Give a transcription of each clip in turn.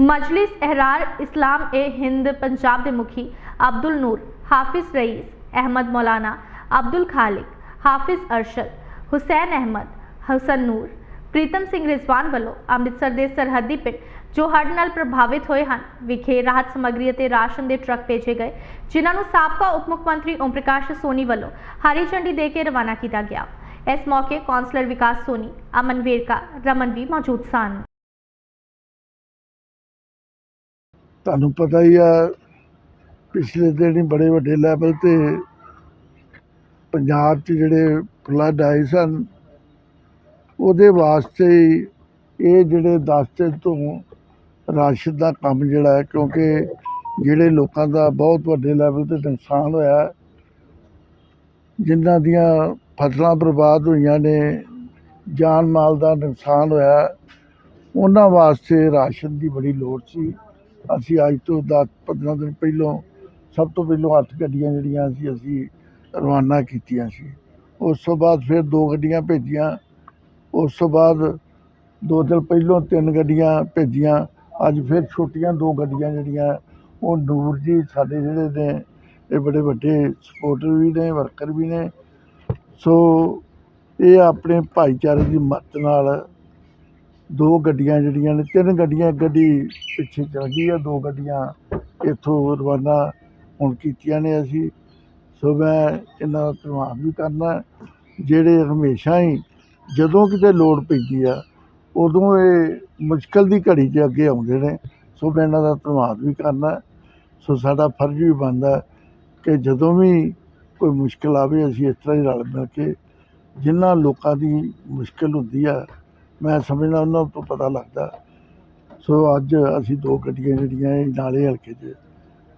ਮਜਲਿਸ ਅਹਿਰਾਰ ਇਸਲਾਮ ਏ ਹਿੰਦ ਪੰਜਾਬ ਦੇ ਮੁਖੀ ਅਬਦੁਲ ਨੂਰ, ਹਾਫਿਜ਼ ਰਈਸ ਅਹਿਮਦ ਮੌਲਾਨਾ ਅਬਦੁਲ ਖਾਲਿਕ, ਹਾਫਿਜ਼ ਅਰਸ਼ਦ, ਹੁਸੈਨ ਅਹਿਮਦ, ਹਸਨ ਨੂਰ, ਪ੍ਰੀਤਮ ਸਿੰਘ ਰਿਜ਼ਵਾਨ ਵੱਲੋਂ ਅੰਮ੍ਰਿਤਸਰ ਦੇ ਸਰਹੱਦੀ ਪਿੰਡ ਜੋ ਹੜ੍ਹ ਨਾਲ ਪ੍ਰਭਾਵਿਤ ਹੋਏ ਹਨ ਵਿਖੇ ਰਾਹਤ ਸਮੱਗਰੀ ਅਤੇ ਰਾਸ਼ਨ ਦੇ ਟਰੱਕ ਭੇਜੇ ਗਏ, ਜਿਨ੍ਹਾਂ ਨੂੰ ਸਾਬਕਾ ਉਪ ਮੁੱਖ ਮੰਤਰੀ ਓਮ ਪ੍ਰਕਾਸ਼ ਸੋਨੀ ਵੱਲੋਂ ਹਰੀ ਝੰਡੀ ਦੇ ਕੇ ਰਵਾਨਾ ਕੀਤਾ ਗਿਆ। ਇਸ ਮੌਕੇ ਕੌਂਸਲਰ ਵਿਕਾਸ ਸੋਨੀ ਅਮਨ ਵੇਰਕਾ ਰਮਨ ਵੀ ਮੌਜੂਦ ਸਨ। ਤੁਹਾਨੂੰ ਪਤਾ ਹੀ ਆ, ਪਿਛਲੇ ਦਿਨ ਹੀ ਬੜੇ ਵੱਡੇ ਲੈਵਲ ਤੇ ਪੰਜਾਬ 'ਚ ਜਿਹੜੇ ਫਲੱਡ ਆਏ ਸਨ, ਉਹਦੇ ਵਾਸਤੇ ਇਹ ਜਿਹੜੇ 10 ਦਿਨ ਤੋਂ ਰਾਸ਼ਨ ਦਾ ਕੰਮ ਜਿਹੜਾ ਹੈ, ਕਿਉਂਕਿ ਜਿਹੜੇ ਲੋਕਾਂ ਦਾ ਬਹੁਤ ਵੱਡੇ ਲੈਵਲ ਤੇ ਨੁਕਸਾਨ ਹੋਇਆ ਜਿਨ੍ਹਾਂ ਦੀਆਂ ਫਸਲਾਂ ਬਰਬਾਦ ਹੋਈਆਂ ਨੇ, ਜਾਨ ਮਾਲ ਦਾ ਨੁਕਸਾਨ ਹੋਇਆ ਉਹਨਾਂ ਵਾਸਤੇ ਰਾਸ਼ਨ ਦੀ ਬੜੀ ਲੋੜ ਸੀ। ਅਸੀਂ ਅੱਜ ਤੋਂ 10 15 ਦਿਨ ਪਹਿਲੋਂ, ਸਭ ਤੋਂ ਪਹਿਲੋਂ 8 ਗੱਡੀਆਂ ਜਿਹੜੀਆਂ ਸੀ, ਅਸੀਂ ਰਵਾਨਾ ਕੀਤੀਆਂ ਸੀ। ਉਸ ਤੋਂ ਬਾਅਦ ਫਿਰ ਦੋ ਗੱਡੀਆਂ ਭੇਜੀਆਂ। ਉਸ ਤੋਂ ਬਾਅਦ ਦੋ ਦਿਨ ਪਹਿਲੋਂ ਤਿੰਨ ਗੱਡੀਆਂ ਭੇਜੀਆਂ। ਅੱਜ ਫਿਰ ਛੋਟੀਆਂ ਦੋ ਗੱਡੀਆਂ ਜਿਹੜੀਆਂ, ਉਹ ਨੂਰ ਜੀ ਸਾਡੇ ਜਿਹੜੇ ਨੇ, ਇਹ ਬੜੇ ਵੱਡੇ ਸਪੋਰਟਰ ਵੀ ਨੇ ਵਰਕਰ ਵੀ ਨੇ। ਸੋ ਇਹ ਆਪਣੇ ਭਾਈਚਾਰੇ ਦੀ ਮਦਦ ਨਾਲ ਦੋ ਗੱਡੀਆਂ ਜਿਹੜੀਆਂ ਨੇ, ਤਿੰਨ ਗੱਡੀਆਂ ਇੱਕ ਗੱਡੀ ਪਿੱਛੇ ਚਲ ਗਈ ਆ, ਦੋ ਗੱਡੀਆਂ ਇੱਥੋਂ ਰਵਾਨਾ ਹੁਣ ਕੀਤੀਆਂ ਨੇ ਅਸੀਂ। ਸੋ ਮੈਂ ਇਹਨਾਂ ਦਾ ਧੰਨਵਾਦ ਵੀ ਕਰਨਾ ਜਿਹੜੇ ਹਮੇਸ਼ਾ ਹੀ ਜਦੋਂ ਕਿਤੇ ਲੋੜ ਪੈਂਦੀ ਆ, ਉਦੋਂ ਇਹ ਮੁਸ਼ਕਲ ਦੀ ਘੜੀ 'ਚ ਅੱਗੇ ਆਉਂਦੇ ਨੇ। ਸੋ ਮੈਂ ਇਹਨਾਂ ਦਾ ਧੰਨਵਾਦ ਵੀ ਕਰਨਾ ਸੋ ਸਾਡਾ ਫਰਜ਼ ਵੀ ਬਣਦਾ ਕਿ ਜਦੋਂ ਵੀ ਕੋਈ ਮੁਸ਼ਕਲ ਆਵੇ, ਅਸੀਂ ਇਸ ਤਰ੍ਹਾਂ ਹੀ ਰਲ ਮਿਲ ਕੇ ਜਿਨ੍ਹਾਂ ਲੋਕਾਂ ਦੀ ਮੁਸ਼ਕਲ ਹੁੰਦੀ ਆ ਮੈਂ ਸਮਝਦਾ ਉਹਨਾਂ ਤੋਂ ਪਤਾ ਲੱਗਦਾ। ਸੋ ਅੱਜ ਅਸੀਂ ਦੋ ਗੱਡੀਆਂ ਜਿਹੜੀਆਂ ਇਹ ਨਾਲੇ ਹਲਕੇ 'ਚ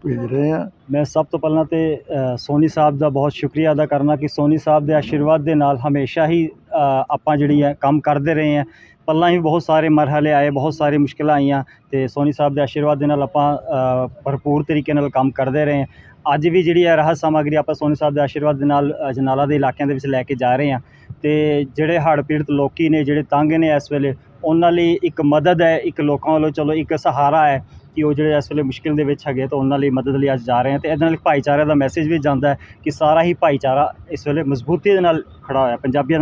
ਭੇਜ ਰਹੇ ਹਾਂ। ਮੈਂ ਸਭ ਤੋਂ ਪਹਿਲਾਂ ਤੇ ਅ, ਸੋਨੀ ਸਾਹਿਬ ਦਾ ਬਹੁਤ ਸ਼ੁਕਰੀਆ ਅਦਾ ਕਰਨਾ ਕਿ ਸੋਨੀ ਸਾਹਿਬ ਦੇ ਆਸ਼ੀਰਵਾਦ ਦੇ ਨਾਲ ਹਮੇਸ਼ਾ ਹੀ ਅ, ਆਪਾਂ ਜਿਹੜੀ ਹੈ ਕੰਮ ਕਰਦੇ ਰਹੇ ਹਾਂ। ਪਹਿਲਾਂ ਹੀ ਬਹੁਤ ਸਾਰੇ ਮਰਹਲੇ ਆਏ ਬਹੁਤ ਸਾਰੀ ਮੁਸ਼ਕਿਲਾਂ ਆਈਆਂ ਤੇ ਸੋਨੀ ਸਾਹਿਬ ਦੇ ਆਸ਼ੀਰਵਾਦ ਦੇ ਨਾਲ ਆਪਾਂ ਅ, ਭਰਪੂਰ ਤਰੀਕੇ ਨਾਲ ਕੰਮ ਕਰਦੇ ਰਹੇ ਹਾਂ। ਅੱਜ ਵੀ ਜਿਹੜੀ ਹੈ ਰਾਹਤ ਸਮੱਗਰੀ ਆਪਾਂ ਸੋਨੀ ਸਾਹਿਬ ਦੇ ਆਸ਼ੀਰਵਾਦ ਦੇ ਨਾਲ ਅ, ਜਨਾਲਾ ਦੇ ਇਲਾਕਿਆਂ ਦੇ ਵਿੱਚ ਲੈ ਕੇ ਜਾ ਰਹੇ ਹਾਂ। ਅਤੇ ਜਿਹੜੇ ਹੜ੍ਹ ਪੀੜਤ ਲੋਕ ਨੇ, ਜਿਹੜੇ ਤੰਗ ਨੇ ਇਸ ਵੇਲੇ, ਉਹਨਾਂ ਲਈ ਇੱਕ ਮਦਦ ਹੈ, ਇੱਕ ਲੋਕਾਂ ਵੱਲੋਂ ਚਲੋ ਇੱਕ ਸਹਾਰਾ ਹੈ ਕਿ ਉਹ ਜਿਹੜੇ ਇਸ ਵੇਲੇ ਮੁਸ਼ਕਿਲ ਦੇ ਵਿੱਚ ਹੈਗੇ ਤਾਂ ਉਹਨਾਂ ਲਈ ਮਦਦ ਲਈ ਅੱਜ ਜਾ ਰਹੇ ਹਾਂ ਅਤੇ ਇਹਦੇ ਨਾਲ ਇੱਕ ਭਾਈਚਾਰੇ ਦਾ ਮੈਸੇਜ ਵੀ ਜਾਂਦਾ ਕਿ ਸਾਰਾ ਹੀ ਭਾਈਚਾਰਾ ਇਸ ਵੇਲੇ ਮਜ਼ਬੂਤੀ ਦੇ ਨਾਲ ਖੜ੍ਹਾ ਹੋਇਆ, ਪੰਜਾਬੀਆਂ ਦਾ